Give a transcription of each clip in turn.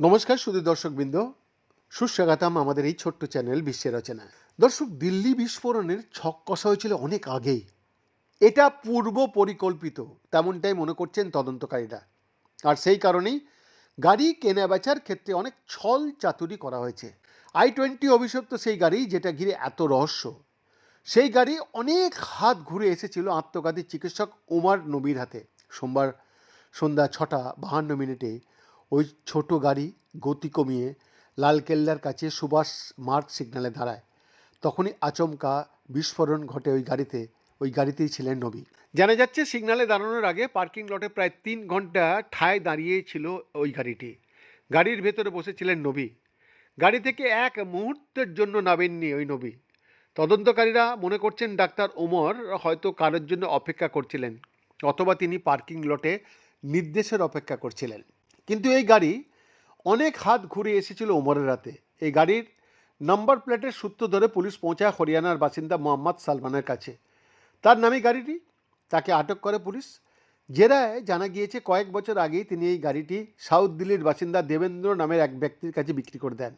নমস্কার শুধু দর্শকবৃন্দ। সুস্বাগতম আমাদের এই ছোট্ট চ্যানেল বিশ্বের রচনা। দর্শক, দিল্লি বিস্ফোরণের ছক কষা হয়েছিল অনেক আগেই। এটা পূর্ব পরিকল্পিত, তেমনটাই মনে করছেন তদন্তকারীরা। আর সেই কারণেই গাড়ি কেনা বেচার ক্ষেত্রে অনেক ছল চাতুরি করা হয়েছে। আই টোয়েন্টি অভিশপ্ত সেই গাড়ি, যেটা ঘিরে এত রহস্য। সেই গাড়ি অনেক হাত ঘুরে এসেছিল আত্মঘাতী চিকিৎসক উমার নবীর হাতে। সোমবার সন্ধ্যা ছটা বাহান্ন মিনিটে ওই ছোট গাড়ি গতি কমিয়ে লালকেল্লার কাছে সুভাষ মার্ক সিগন্যালে দাঁড়ায়। তখনই আচমকা বিস্ফোরণ ঘটে ওই গাড়িতে, ওই গাড়িতেই ছিলেন নবী। জানা যাচ্ছে সিগনালে দাঁড়ানোর আগে পার্কিং লটে প্রায় তিন ঘণ্টা ঠায় দাঁড়িয়ে ছিল ওই গাড়িটি। গাড়ির ভেতরে বসেছিলেন নবী। গাড়ি থেকে এক মুহূর্তের জন্য নামেননি ওই নবী। তদন্তকারীরা মনে করছেন ডাক্তার ওমর হয়তো কারোর জন্য অপেক্ষা করছিলেন অথবা তিনি পার্কিং লটে নির্দেশের অপেক্ষা করছিলেন। কিন্তু এই গাড়ি অনেক হাত ঘুরে এসেছিল ওমরের রাতে এই গাড়ির নাম্বার প্লেটের সূত্র ধরে পুলিশ পৌঁছায় হরিয়ানার বাসিন্দা মোহাম্মদ সালমানের কাছে। তার নামে গাড়িটি। তাকে আটক করে পুলিশ। জেরায় জানা গিয়েছে, কয়েক বছর আগেই তিনি এই গাড়িটি সাউথ দিল্লির বাসিন্দা দেবেন্দ্র নামের এক ব্যক্তির কাছে বিক্রি করে দেন।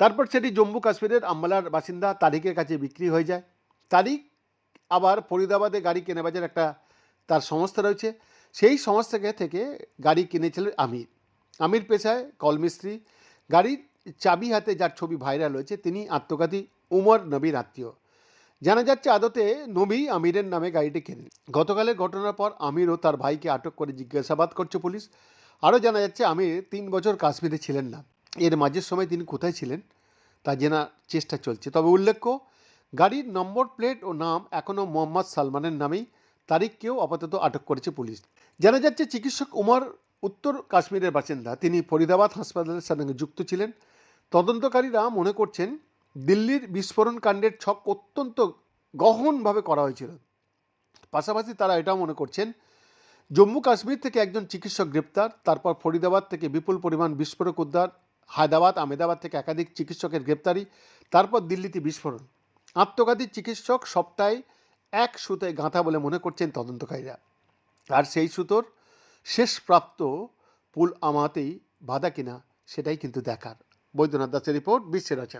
তারপর সেটি জম্মু কাশ্মীরের আম্বালার বাসিন্দা তারিকের কাছে বিক্রি হয়ে যায়। তারিক আবার ফরিদাবাদে গাড়ি কেনাবেচার একটা তার সংস্থা রয়েছে। সেই সংস্থাকে থেকে গাড়ি কিনেছিলেন আমির। আমির পেশায় কলমিস্ত্রি গাড়ির চাবি হাতে যার ছবি ভাইরাল হয়েছে, তিনি আত্মঘাতী উমর নবীর আত্মীয়। জানা যাচ্ছে আদতে নবী আমিরের নামে গাড়িটি কেনেন। গতকালের ঘটনার পর আমিরও তার ভাইকে আটক করে জিজ্ঞাসাবাদ করছে পুলিশ। আরও জানা যাচ্ছে আমির তিন বছর কাশ্মীরে ছিলেন না। এর মাঝের সময় তিনি কোথায় ছিলেন তা জানার চেষ্টা চলছে। তবে উল্লেখ্য, গাড়ির নম্বর, প্লেট ও নাম এখনও মোহাম্মদ সালমানের নামেই তারিখকেও আপাতত আটক করেছে পুলিশ। জানা যাচ্ছে, চিকিৎসক উমর, উত্তর কাশ্মীরের বাসিন্দা। তিনি ফরিদাবাদ হাসপাতালের সঙ্গে যুক্ত ছিলেন। তদন্তকারীরা মনে করছেন, দিল্লির বিস্ফোরণ কাণ্ডের ছক অত্যন্ত গহনভাবে করা হয়েছিল। পাশাপাশি তারা এটাও মনে করছেন, জম্মু কাশ্মীর থেকে একজন চিকিৎসক গ্রেপ্তার, তারপর ফরিদাবাদ থেকে বিপুল পরিমাণ বিস্ফোরক উদ্ধার হায়দ্রাবাদ আমেদাবাদ থেকে একাধিক চিকিৎসকের গ্রেপ্তারি, তারপর দিল্লিতে বিস্ফোরণ। আত্মঘাতী চিকিৎসক সপ্তাহে এক সুতে গাঁথা বলে মনে করছেন তদন্তকারীরা। আর সেই সুতোর শেষ প্রাপ্ত পুল আমাতেই বাধা কিনা, সেটাই কিন্তু দেখার। বৈদ্যনাথ দাসের রিপোর্ট, বিশ্বের রচনা।